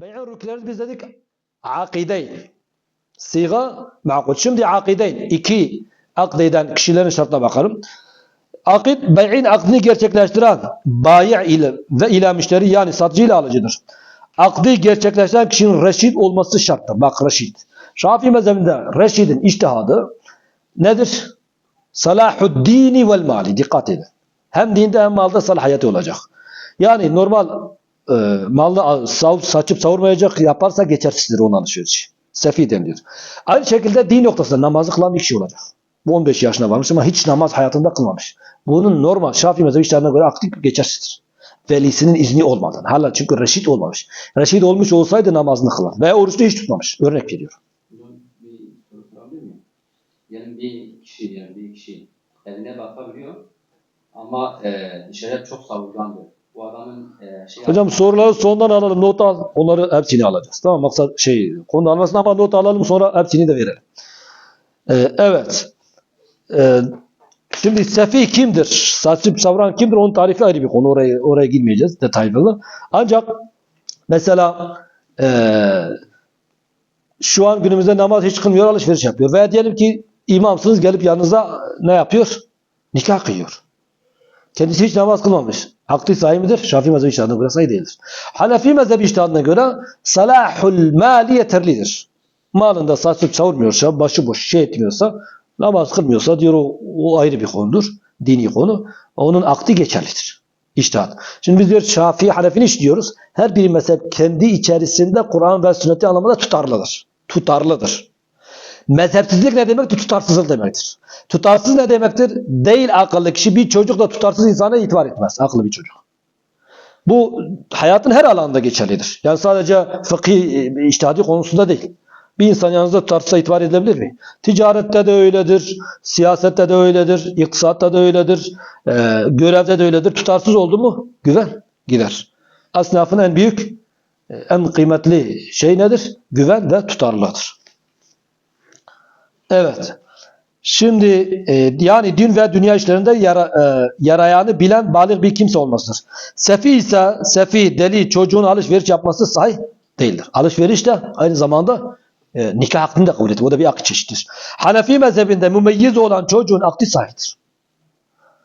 Bey'in rükünleri biz dedik akideyn. Siga makul. Şimdi akideyn. iki akd eden kişilerin şartına bakalım. Akit bey'in akdini gerçekleştiren bayi ile ve ila müşteri yani satıcı ile alıcıdır. Akdi gerçekleştiren kişinin reşit olması şarttır. Bak reşit. Şafii mezhebinde reşidin iştihadı nedir? Salahuddini vel mali. Dikkat edin. Hem dinde hem malda salahiyeti olacak. Yani normal e, malda sav, saçıp savurmayacak yaparsa geçersizdir onun alışverişi. Sefi deniliyor. Aynı şekilde din noktasında namazı kılan bir kişi olacak. Bu 15 yaşına varmış ama hiç namaz hayatında kılmamış. Bunun normal Şafii mezhebi işlerine göre aktif geçersizdir. Velisinin izni olmadan. Hala çünkü reşit olmamış. Reşit olmuş olsaydı namazını kılar. Veya oruçlu hiç tutmamış. Örnek veriyor. Bunun bir soru sorabilir miyim? Yani bir kişi yani bir kişi eline bakabiliyor ama e, dışarıya çok savurgandır. Bu adamın e, şey Hocam soruları sondan alalım. Not al. Onları hepsini alacağız. Tamam maksat şey konu almasın ama not alalım sonra hepsini de verelim. Ee, evet. Ee, şimdi sefi kimdir? Saçıp savuran kimdir? Onun tarifi ayrı bir konu. Oraya, oraya girmeyeceğiz detaylı. Ancak mesela ee, şu an günümüzde namaz hiç kılmıyor, alışveriş yapıyor. Veya diyelim ki imamsınız gelip yanınıza ne yapıyor? Nikah kıyıyor. Kendisi hiç namaz kılmamış. Haklı sahi midir? Şafii mezhebi iştihadına göre sayı değildir. Hanefi mezhebi iştihadına göre salahul mali yeterlidir. Malında saçıp savurmuyorsa, başıboş şey etmiyorsa, namaz kılmıyorsa diyor o, o ayrı bir konudur. Dini konu. Onun akdi geçerlidir. İçtihat. Şimdi biz diyor Şafii, Hanefi'ni işliyoruz. Her bir mezhep kendi içerisinde Kur'an ve sünneti anlamında tutarlıdır. Tutarlıdır. Mezhepsizlik ne demektir? Tutarsızlık demektir. Tutarsız ne demektir? Değil akıllı kişi bir çocuk da tutarsız insana itibar etmez. Akıllı bir çocuk. Bu hayatın her alanında geçerlidir. Yani sadece fıkhi iştihadi konusunda değil. Bir insan yanınızda tutarsızsa itibar edilebilir mi? Ticarette de öyledir, siyasette de öyledir, iktisatta da öyledir, e, görevde de öyledir. Tutarsız oldu mu güven gider. Asnafın en büyük, e, en kıymetli şey nedir? Güven ve tutarlılıktır. Evet. Şimdi e, yani din ve dünya işlerinde yara, e, yarayağını bilen balık bir kimse olmasıdır. Sefi ise sefi, deli, çocuğun alışveriş yapması sahih değildir. Alışveriş de aynı zamanda e, nikah akdini de kabul edilir. O da bir akd çeşididir. Hanefi mezhebinde mümeyyiz olan çocuğun akdi sahihtir.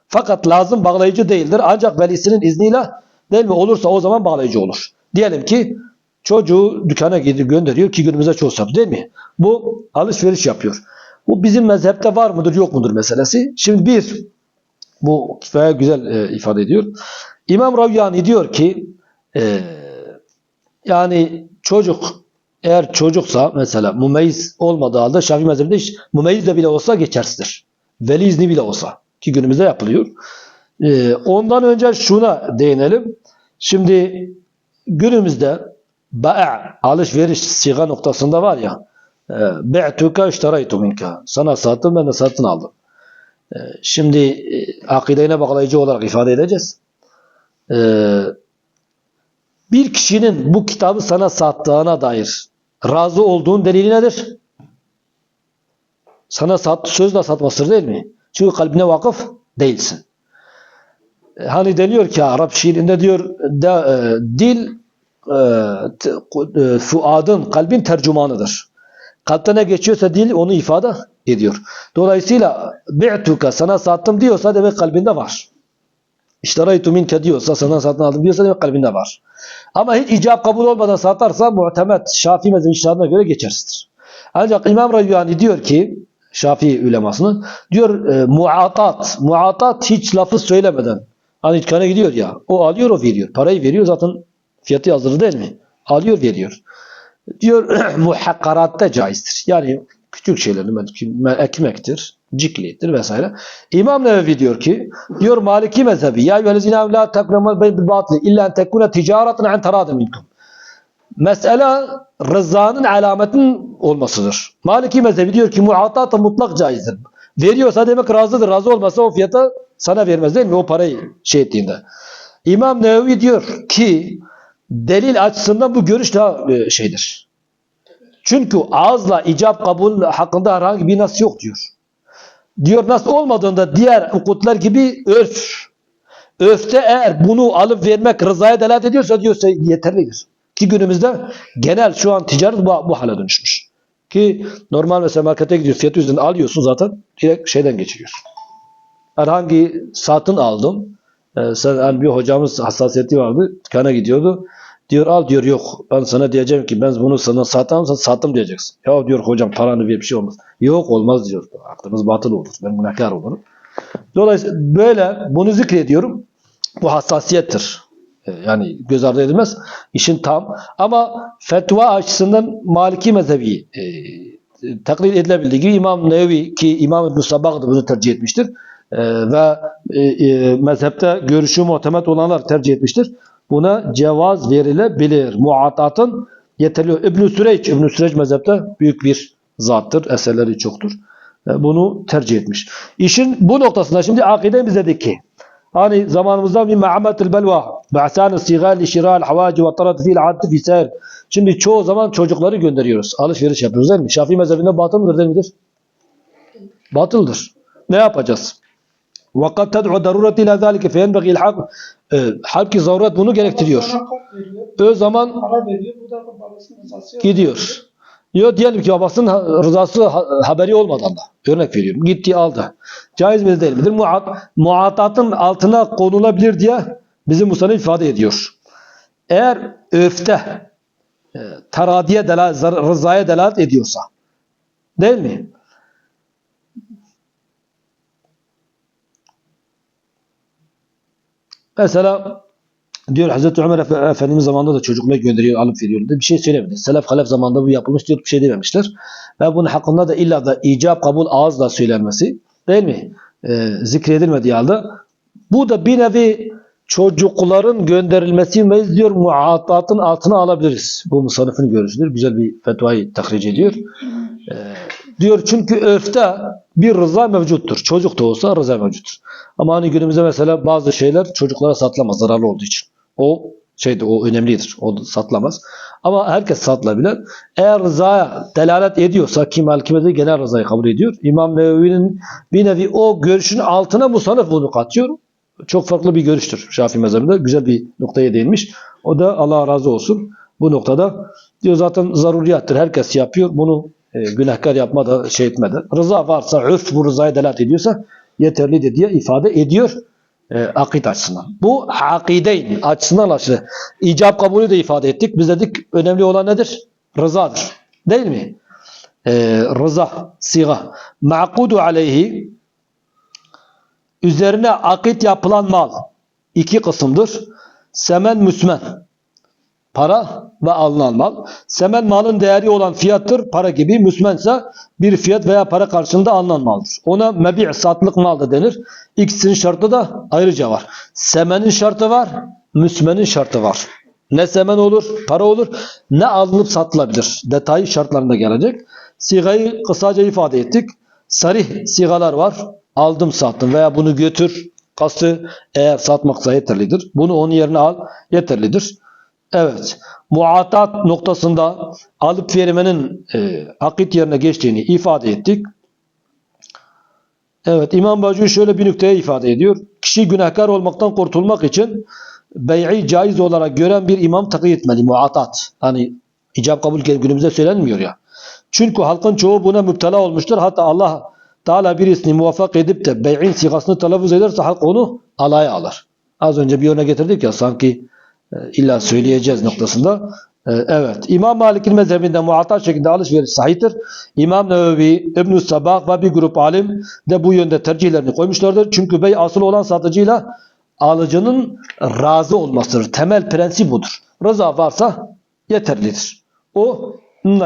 Fakat lazım bağlayıcı değildir. Ancak velisinin izniyle değil mi olursa o zaman bağlayıcı olur. Diyelim ki çocuğu dükkana gidiyor gönderiyor ki günümüzde çok satıyor değil mi? Bu alışveriş yapıyor. Bu bizim mezhepte var mıdır yok mudur meselesi. Şimdi bir, bu kifaya güzel e, ifade ediyor. İmam Ravyani diyor ki e, yani çocuk eğer çocuksa mesela mumeyyiz olmadığı halde Şafii mezhebinde hiç mumeyyiz de bile olsa geçersizdir. Veli izni bile olsa ki günümüzde yapılıyor. E, ondan önce şuna değinelim. Şimdi günümüzde ba'a alışveriş siga noktasında var ya Bi'tuka işteraytu minka. Sana sattım ben de satın aldım. E, Şimdi e, akideyine bağlayıcı olarak ifade edeceğiz. E, Bir kişinin bu kitabı sana sattığına dair razı olduğun delili nedir? Sana sat, sözle satmasıdır değil mi? Çünkü kalbine vakıf değilsin. E, Hani deniyor ki Arap şiirinde diyor de, e, dil e, e, fuadın, kalbin tercümanıdır. Kalpte ne geçiyorsa dil onu ifade ediyor. Dolayısıyla bi'tuka sana sattım diyorsa demek kalbinde var. İşteraytu minke diyorsa sana satın aldım diyorsa demek kalbinde var. Ama hiç icap kabul olmadan satarsa muhtemet Şafii mezhebi işlerine göre geçersizdir. Ancak İmam Rayyani diyor ki Şafii ulemasını diyor e, muatat. Muatat hiç lafı söylemeden. Hani dükkana gidiyor ya. O alıyor o veriyor. Parayı veriyor zaten fiyatı yazılı değil mi? Alıyor veriyor diyor muhakkaratta caizdir. Yani küçük şeyler ekmektir, ciklidir vesaire. İmam Nevevi diyor ki diyor Maliki mezhebi ya eyyühellezine la tekremel bey bil batıl illa en tekune ticaretin an teradın minkum. Mesele rızanın alametin olmasıdır. Maliki mezhebi diyor ki muatat mutlak caizdir. Veriyorsa demek razıdır. Razı olmasa o fiyata sana vermez değil mi? O parayı şey ettiğinde. İmam Nevevi diyor ki delil açısından bu görüş daha e, şeydir. Çünkü ağızla icap kabul hakkında herhangi bir nas yok diyor. Diyor nas olmadığında diğer hukuklar gibi örf. Öfte eğer bunu alıp vermek rızaya delalet ediyorsa diyorsa yeterlidir. Ki günümüzde genel şu an ticaret bu, bu hale dönüşmüş. Ki normal mesela markete gidiyorsun fiyatı üzerinde alıyorsun zaten direkt şeyden geçiriyorsun. Herhangi satın aldım. Ee, sen, yani bir hocamız hassasiyeti vardı. Dükkana gidiyordu. Diyor al diyor yok. Ben sana diyeceğim ki ben bunu sana satamam sen sattım diyeceksin. Ya diyor hocam paranı bir şey olmaz. Yok olmaz diyor. Aklımız batıl olur. Ben günahkar olurum. Dolayısıyla böyle bunu zikrediyorum. Bu hassasiyettir. Ee, Yani göz ardı edilmez. İşin tam. Ama fetva açısından Maliki mezhebi e, taklit edilebildiği gibi İmam Nevevi ki İmam İbn Sabah da bunu tercih etmiştir. E, ve e, mezhepte görüşü muhtemet olanlar tercih etmiştir. Buna cevaz verilebilir. Muatatın yeterli. İbn-i Süreç, İbn-i Süreç mezhepte büyük bir zattır. Eserleri çoktur. E, Bunu tercih etmiş. İşin bu noktasında şimdi akidemiz dedik ki hani zamanımızda bir ma'ametil belva ba'san istigal şiral havaci ve tarat fil addi fi. Şimdi çoğu zaman çocukları gönderiyoruz. Alışveriş yapıyoruz değil mi? Şafii mezhebinde batıl mıdır değil midir? Batıldır. Ne yapacağız? وَقَدْ تَدْعُ دَرُورَةِ إِلَى ذَٰلِكَ فَيَنْبَغِي الْحَقِّ e, Halbuki zaruret bunu gerektiriyor. Sonra kart veriyor, O zaman para veriyor. Bu da babasının rızası yok. gidiyor. Yok diyelim ki babasının ha- rızası ha- haberi olmadan da. Örnek veriyorum. Gitti aldı. Caiz midir değil midir? Muat, muatatın altına konulabilir diye bizim Musa'nın ifade ediyor. Eğer örfte e, taradiye delalet, zar- rızaya delalet ediyorsa değil mi? Mesela diyor Hazreti Ömer Efe- Efendimiz zamanında da çocukluğa gönderiyor, alıp veriyor. Bir şey söylemedi. Selef halef zamanında bu yapılmış diyor bir şey dememişler. Ve bunun hakkında da illa da icap kabul ağızla söylenmesi değil mi? Ee, zikredilmediği halde. Bu da bir nevi çocukların gönderilmesi meyiz diyor muatatın altına alabiliriz. Bu musannifin görüşüdür. Güzel bir fetvayı tahric ediyor. Ee, diyor çünkü örfte bir rıza mevcuttur. Çocuk da olsa rıza mevcuttur. Ama hani günümüzde mesela bazı şeyler çocuklara satılamaz zararlı olduğu için. O şeyde o önemlidir. O da satılamaz. Ama herkes satılabilir. Eğer rızaya delalet ediyorsa ki Malkime'de genel rızayı kabul ediyor. İmam Nevevi'nin bir nevi o görüşün altına musannif bunu katıyor. Çok farklı bir görüştür Şafii mezhebinde. Güzel bir noktaya değinmiş. O da Allah razı olsun. Bu noktada diyor zaten zaruriyattır. Herkes yapıyor. Bunu e, günahkar yapma da şey etmedi. Rıza varsa, örf bu rızaya delalet ediyorsa yeterlidir diye ifade ediyor e, akid açısından. Bu akideyn açısından aşırı. İcab kabulü de ifade ettik. Biz dedik önemli olan nedir? Rızadır. Değil mi? E, rıza, siga. Ma'kudu aleyhi üzerine akit yapılan mal iki kısımdır. Semen müsmen. Para ve alınan mal. Semen malın değeri olan fiyattır. Para gibi müsmense bir fiyat veya para karşılığında alınan maldır. Ona mebi' satlık mal da denir. İkisinin şartı da ayrıca var. Semenin şartı var. Müsmenin şartı var. Ne semen olur, para olur, ne alınıp satılabilir. Detayı şartlarında gelecek. Sigayı kısaca ifade ettik. Sarih sigalar var. Aldım sattım veya bunu götür. Kastı eğer satmaksa yeterlidir. Bunu onun yerine al yeterlidir. Evet. Muatat noktasında alıp vermenin e, akit yerine geçtiğini ifade ettik. Evet İmam Bacı şöyle bir nükteye ifade ediyor. Kişi günahkar olmaktan kurtulmak için bey'i caiz olarak gören bir imam taklit etmeli. Muatat. Hani icab kabul günümüzde söylenmiyor ya. Çünkü halkın çoğu buna müptela olmuştur. Hatta Allah Teala birisini muvaffak edip de bey'in sigasını telaffuz ederse halk onu alaya alır. Az önce bir örnek getirdik ya sanki illa söyleyeceğiz noktasında. E, evet. İmam Malik'in mezhebinde muatat şekilde alışveriş sahiptir. İmam Nevevi, İbn-i Sabah ve bir grup alim de bu yönde tercihlerini koymuşlardır. Çünkü bey asıl olan satıcıyla alıcının razı olmasıdır. Temel prensip budur. Rıza varsa yeterlidir. O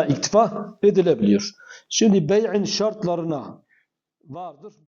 iktifa edilebiliyor. Şimdi bey'in şartlarına vardır.